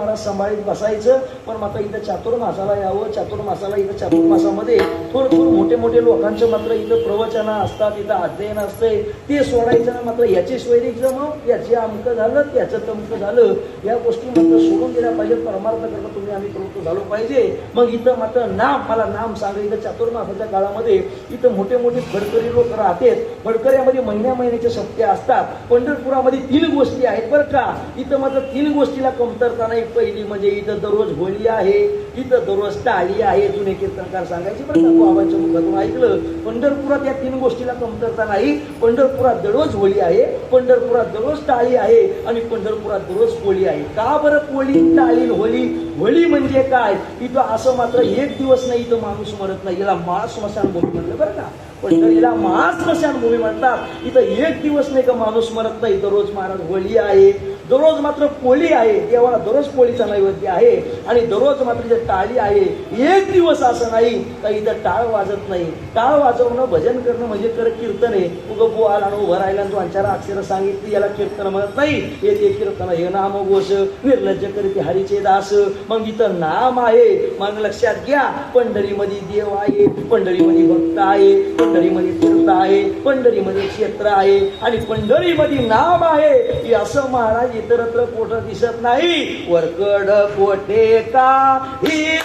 महाराज सांभाळीत बसायचं. पण मात्र इथं चातुर्मासाला यावं. चातुर्मासाला इथं चातुर्मासामध्ये थोडं थोडं मोठे मोठे लोकांचं मात्र इथं प्रवचनं असतात इथं अध्ययन असते. ते सोडायचं ना मात्र याची स्वैरिक जमव याचे अमकं झालं त्याचं तमकं झालं. या गोष्टी मात्र सोडून दिल्या पाहिजे परमार्थ करता तुम्ही आम्ही प्रवृत्त झालो पाहिजे. मग इथं मात्र नाम मला नाम सांगा. इथं चातुर्मासाच्या काळामध्ये इथं मोठे मोठे फडकरी लोक राहतात. फडकऱ्यामध्ये महिन्या महिन्याचे सप्ते असतात. पंढरपुरामध्ये तीन गोष्टी आहेत बरं का. इथं मात्र तीन गोष्टीला कमतरता नाही. पहिली म्हणजे इथं दररोज होळी आहे इथं दररोज टाळी आहे जुने कीर्तनकार सांगायचे बरं का बाबांच्या मुखातून ऐकलं. पंढरपुरात या तीन गोष्टीला कमतरता नाही. पंढरपुरात दररोज होळी आहे पंढरपुरात दररोज टाळी आहे आणि पंढरपुरात दररोज होळी आहे. का बरं कोळी टाळी होळी? होळी म्हणजे काय? इथं असं मात्र एक दिवस नाही इथं माणूस मरत नाही. याला माळ स्मशानभूमी म्हणलं बरं का? पंढरीला महान स्मशानभूमी म्हणतात. इथं एक दिवस नाही का माणूस मरत नाही? दररोज महाराज होळी आहे. दररोज मात्र पोळी आहे. देवाला दररोज पोळीचा नैवेद्य आहे. आणि दररोज मात्र जे टाळी आहे. एक दिवस असं नाही का इथं टाळ वाजत नाही. टाळ वाजवणं भजन करणं म्हणजे कर कीर्तन आहे. उगं बोल आणि उभं राहिला तू दोन अक्षरं सांगितली याला कीर्तन म्हणत नाही. हे ते कीर्तन हे नाम घोष. निर्लज्ज करीत हरीचे दास. मग इथं नाम आहे. मग लक्षात घ्या पंढरीमध्ये देव आहे. पंढरीमध्ये भक्त आहे. पंढरीमध्ये तीर्थ आहे पंढरीमध्ये क्षेत्र आहे आणि पंढरीमध्ये नाम आहे. की असं महाराज इतरत्र कुठं दिसत नाही. वरकड कोठे का ही?